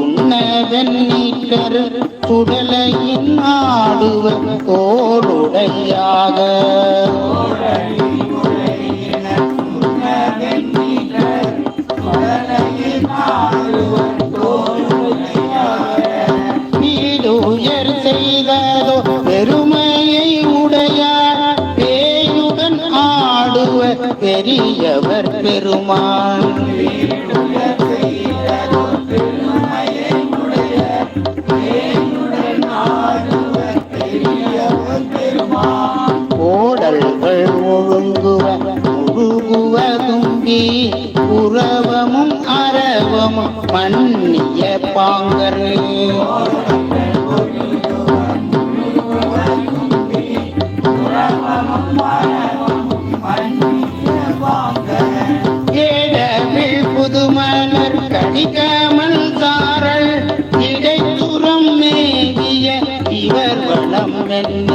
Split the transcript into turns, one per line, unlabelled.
உன்னவெண்ணீட்டர் குடலையின் ஆடுவர் தோளுடையாக வீடுயர் செய்ததோ பெருமையை உடையார் பேயுடன் ஆடுவர் பெரியவர் பெருமான். தும்பி உறவமும் அரவமும் மன்னிய பாங்கர். ஏடமிழ் புதுமலர் கடிகமல் சாரல் இடைத்துறம் இவர் வளம் என்ன